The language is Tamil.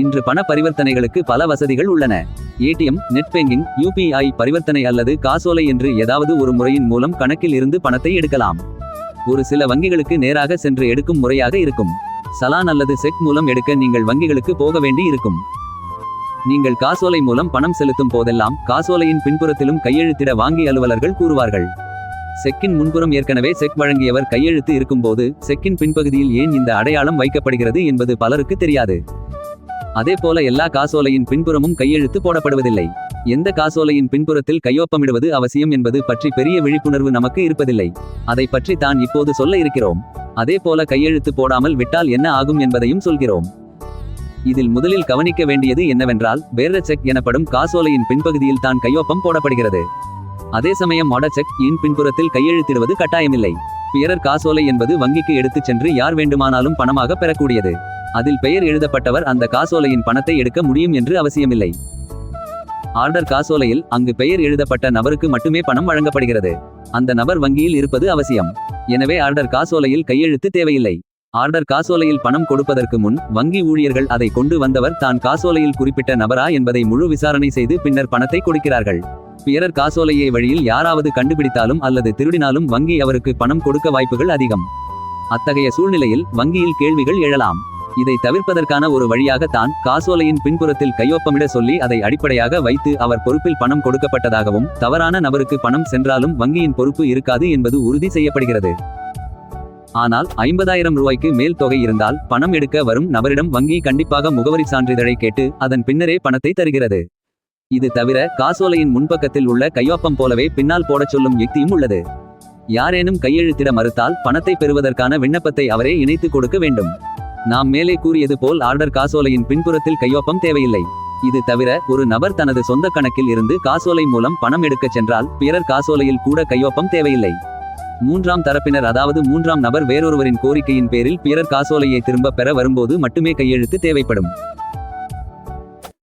இன்று பண பரிவர்த்தனைகளுக்கு பல வசதிகள் உள்ளன. ஏடிஎம் நெட் பேங்கிங் யூபிஐ பரிவர்த்தனை அல்லது காசோலை என்று ஏதாவது ஒரு முறையின் மூலம் கணக்கில் இருந்து பணத்தை எடுக்கலாம். ஒரு சில வங்கிகளுக்கு நேராக சென்று எடுக்கும் முறையாக இருக்கும். சலான் அல்லது செக் மூலம் எடுக்க நீங்கள் வங்கிகளுக்கு போக வேண்டி இருக்கும். நீங்கள் காசோலை மூலம் பணம் செலுத்தும் போதெல்லாம் காசோலையின் பின்புறத்திலும் கையெழுத்திட வாங்கி அலுவலர்கள் கூறுவார்கள். செக்கின் முன்புறம் ஏற்கனவே செக் வழங்கியவர் கையெழுத்து இருக்கும்போது செக்கின் பின்பகுதியில் ஏன் இந்த அடையாளம் வைக்கப்படுகிறது என்பது பலருக்கு தெரியாது. அதே போல எல்லா காசோலையின் பின்புறமும் கையெழுத்து போடப்படுவதில்லை. எந்த காசோலையின் பின்புறத்தில் கையொப்பமிடுவது அவசியம் என்பது பற்றி பெரிய விழிப்புணர்வு நமக்கு இருப்பதில்லை. அதை பற்றி தான் இப்போது சொல்ல இருக்கிறோம். அதே போல கையெழுத்து போடாமல் விட்டால் என்ன ஆகும் என்பதையும் சொல்கிறோம். இதில் முதலில் கவனிக்க வேண்டியது என்னவென்றால் பேர செக் எனப்படும் காசோலையின் பின்பகுதியில் தான் கையொப்பம் போடப்படுகிறது. அதே சமயம் மொட செக் இன் பின்புறத்தில் கையெழுத்திடுவது கட்டாயமில்லை. பிறர் காசோலை என்பது வங்கிக்கு எடுத்துச் சென்று யார் வேண்டுமானாலும் பணமாக பெறக்கூடியது. அதில் பெயர் எழுதப்பட்டவர் அந்த காசோலையின் பணத்தை எடுக்க முடியும் என்று அவசியமில்லை. ஆர்டர் காசோலையில் அங்கு பெயர் எழுதப்பட்ட நபருக்கு மட்டுமே பணம் வழங்கப்படுகிறது. அந்த நபர் வங்கியில் இருப்பது அவசியம். எனவே ஆர்டர் காசோலையில் கையெழுத்து தேவையில்லை. ஆர்டர் காசோலையில் பணம் கொடுப்பதற்கு முன் வங்கி ஊழியர்கள் அதை கொண்டு வந்தவர் தான் காசோலையில் குறிப்பிட்ட நபரா என்பதை முழு விசாரணை செய்து பின்னர் பணத்தை கொடுக்கிறார்கள். பிறர் காசோலையை வழியில் யாராவது கண்டுபிடித்தாலும் அல்லது திருடினாலும் வங்கி அவருக்கு பணம் கொடுக்க வாய்ப்புகள் அதிகம். அத்தகைய சூழ்நிலையில் வங்கியில் கேள்விகள் எழலாம். இதை தவிர்ப்பதற்கான ஒரு வழியாக தான் காசோலையின் பின்புறத்தில் கையொப்பமிட சொல்லி அதை அடிப்படையாக வைத்து அவர் பொறுப்பில் பணம் கொடுக்கப்பட்டதாகவும் தவறான நபருக்கு பணம் சென்றாலும் வங்கியின் பொறுப்பு இருக்காது என்பது உறுதி செய்யப்படுகிறது. ஆனால் ஐம்பதாயிரம் ரூபாய்க்கு மேல் தொகை இருந்தால் பணம் எடுக்க வரும் நபரிடம் வங்கி கண்டிப்பாக முகவரி சான்றிதழை கேட்டு அதன் பின்னரே பணத்தை தருகிறது. இது தவிர காசோலையின் முன்பக்கத்தில் உள்ள கையொப்பம் போலவே பின்னால் போடச் சொல்லும் யுக்தியும் உள்ளது. யாரேனும் கையெழுத்திட மறுத்தால் பணத்தை பெறுவதற்கான விண்ணப்பத்தை அவரே இணைத்து கொடுக்க வேண்டும். நாம் மேலே கூறியது போல் ஆர்டர் காசோலையின் பின்புறத்தில் கையொப்பம் தேவையில்லை. இது தவிர ஒரு நபர் தனது சொந்த கணக்கில் இருந்து காசோலை மூலம் பணம் எடுக்கச் சென்றால் பிறர் காசோலையில் கூட கையொப்பம் தேவையில்லை. மூன்றாம் தரப்பினர் அதாவது மூன்றாம் நபர் வேறொருவரின் கோரிக்கையின் பேரில் பிறர் காசோலையை திரும்ப பெற வரும்போது மட்டுமே கையெழுத்து தேவைப்படும்.